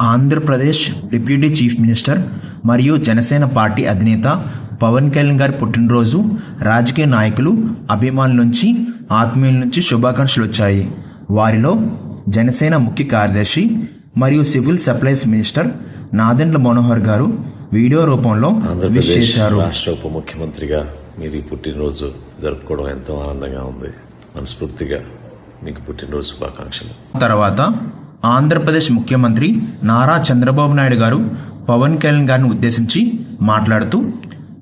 Andhra Pradesh deputy chief minister మరియు Janasena party అధినేత పవన్ కళ్యాణ్ గారి పుట్టినరోజు రాజకీయ నాయకులు అభిమానుల నుంచి ఆత్మీయుల నుంచి శుభాకాంక్షలు వచ్చాయి. వారిలో జనసేన ముఖ్య కార్యదర్శి మరియు civil supplies minister Nadendla Manohar garu video రూపంలో విష్ చేశారు రాష్ట్ర ఉప ముఖ్యమంత్రిగా మీరు ఈ పుట్టినరోజు జరుపుకోవడం ఎంతో ఆనందంగా ఉంది. మనస్ఫూర్తిగా మీకు పుట్టినరోజు శుభాకాంక్షలు. తర్వాత ఆంధ్రప్రదేశ్ ముఖ్యమంత్రి నారా చంద్రబాబు నాయుడు గారు పవన్ కళ్యాణ్ గారిని ఉద్దేశించి మాట్లాడుతూ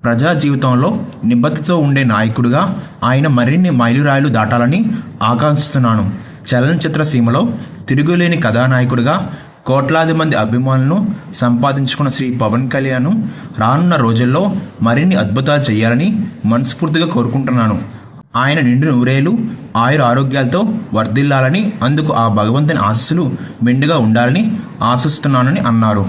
ప్రజా జీవితంలో నిబద్ధతో ఉండే నాయకుడిగా ఆయన మరిన్ని మైలురాయిలు దాటాలని ఆకాంక్షిస్తున్నాను. చలనచిత్ర సీమలో తిరుగులేని కథానాయకుడిగా కోట్లాది మంది అభిమానులను సంపాదించుకున్న శ్రీ పవన్ కళ్యాణ్ రానున్న రోజుల్లో మరిన్ని అద్భుతాలు చేయాలని మనస్ఫూర్తిగా కోరుకుంటున్నాను. ఆయన నిండు నూరేలు ఆయుర ఆరోగ్యాలతో వర్ధిల్లాలని అందుకు ఆ భగవంతుని ఆశస్సులు మెండుగా ఉండాలని ఆశిస్తున్నానని అన్నారు.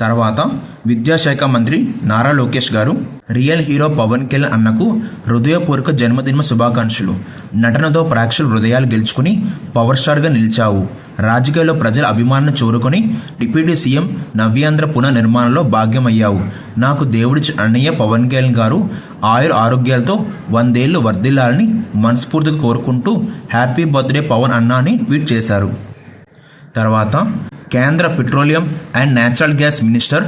తర్వాత విద్యాశాఖ మంత్రి నారా లోకేష్ గారు రియల్ హీరో పవన్ కళ్యాణ్ అన్నకు హృదయపూర్వక జన్మదిన శుభాకాంక్షలు. నటనతో ప్రేక్షకుల హృదయాలు గెలుచుకుని పవర్ స్టార్గా నిలిచావు. రాజకీయాల్లో ప్రజల అభిమానం చూరుకొని డిప్యూటీ సీఎం నవ్యాంధ్ర పునర్నిర్మాణంలో భాగ్యమయ్యావు. నాకు దేవుడి అన్నయ్య పవన్ కళ్యాణ్ గారు ఆయుర ఆరోగ్యాలతో వందేళ్ళు వర్ధిల్లాలని మనస్ఫూర్తిగా కోరుకుంటూ హ్యాపీ బర్త్డే పవన్ అన్నా అని ట్వీట్ చేశారు. తర్వాత కేంద్ర petroleum and natural gas minister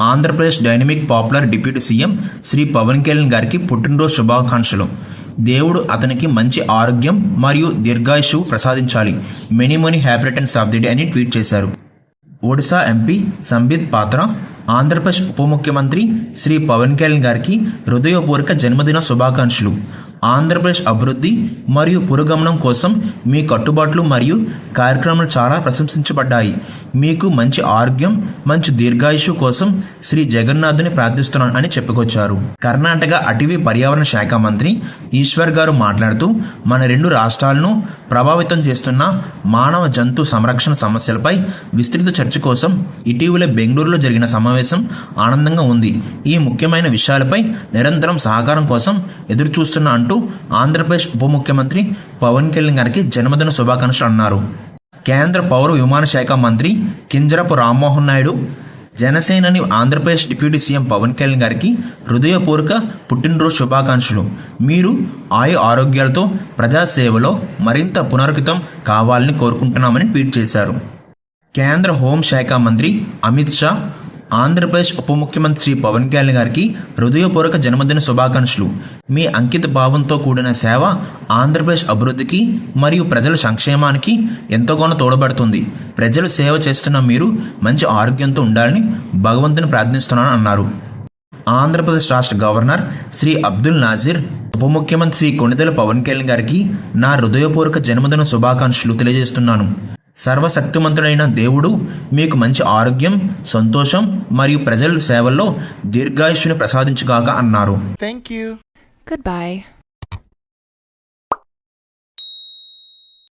Andhra Pradesh dynamic popular deputy CM Shri Pawan Kalyan గారికి పుట్టినరోజు శుభాకాంక్షలు. దేవుడు అతనికి మంచి ఆరోగ్యం మరియు దీర్ఘాయుషు ప్రసాదించాలి. Many many happy returns of the day అని ట్వీట్ చేశారు. ఒడిశా ఎంపీ సంబిత్ పాత్ర ఆంధ్రప్రదేశ్ ఉప ముఖ్యమంత్రి శ్రీ పవన్ కళ్యాణ్ గారికి హృదయపూర్వక జన్మదిన శుభాకాంక్షలు. ఆంధ్రప్రదేశ్ అభివృద్ధి మరియు పురోగమనం కోసం మీ కట్టుబాట్లు మరియు కార్యక్రమాలు చాలా ప్రశంసించబడ్డాయి. మీకు మంచి ఆరోగ్యం మంచి దీర్ఘాయుషు కోసం శ్రీ జగన్నాథుని ప్రార్థిస్తున్నాను అని చెప్పుకొచ్చారు. కర్ణాటక అటవీ పర్యావరణ శాఖ మంత్రి ఈశ్వర్ గారు మాట్లాడుతూ మన రెండు రాష్ట్రాలను ప్రభావితం చేస్తున్న మానవ జంతు సంరక్షణ సమస్యలపై విస్తృత చర్చ కోసం ఇటీవల బెంగళూరులో జరిగిన సమావేశం ఆనందంగా ఉంది. ఈ ముఖ్యమైన విషయాలపై నిరంతరం సహకారం కోసం ఎదురుచూస్తున్నా అంటూ ఆంధ్రప్రదేశ్ ఉప ముఖ్యమంత్రి పవన్ కళ్యాణ్ గారికి జన్మదిన శుభాకాంక్షలు అన్నారు. కేంద్ర పౌర విమాన శాఖ మంత్రి కింజరపు రామ్మోహన్ నాయుడు జనసేనని ఆంధ్రప్రదేశ్ డిప్యూటీ సీఎం పవన్ కళ్యాణ్ గారికి హృదయపూర్వక పుట్టినరోజు శుభాకాంక్షలు. మీరు ఆయు ఆరోగ్యాలతో ప్రజాసేవలో మరింత పునరుకితం కావాలని కోరుకుంటున్నామని ట్వీట్ చేశారు. కేంద్ర హోంశాఖ మంత్రి అమిత్ షా ఆంధ్రప్రదేశ్ ఉప ముఖ్యమంత్రి శ్రీ పవన్ కళ్యాణ్ గారికి హృదయపూర్వక జన్మదిన శుభాకాంక్షలు. మీ అంకిత భావంతో కూడిన సేవ ఆంధ్రప్రదేశ్ అభివృద్ధికి మరియు ప్రజల సంక్షేమానికి ఎంతగానో తోడబడుతుంది ప్రజలు సేవ చేస్తున్న మీరు మంచి ఆరోగ్యంతో ఉండాలని భగవంతుని ప్రార్థిస్తున్నాను అన్నారు. ఆంధ్రప్రదేశ్ రాష్ట్ర గవర్నర్ శ్రీ అబ్దుల్ నాజీర్ ఉప ముఖ్యమంత్రి శ్రీ కొణిదెల పవన్ కళ్యాణ్ గారికి నా హృదయపూర్వక జన్మదిన శుభాకాంక్షలు తెలియజేస్తున్నాను. సర్వశక్తిమంతుడైన దేవుడు మీకు మంచి ఆరోగ్యం సంతోషం మరియు ప్రజల సేవల్లో దీర్ఘాయుష్ని ప్రసాదించుగాక అన్నారు Thank you. Goodbye.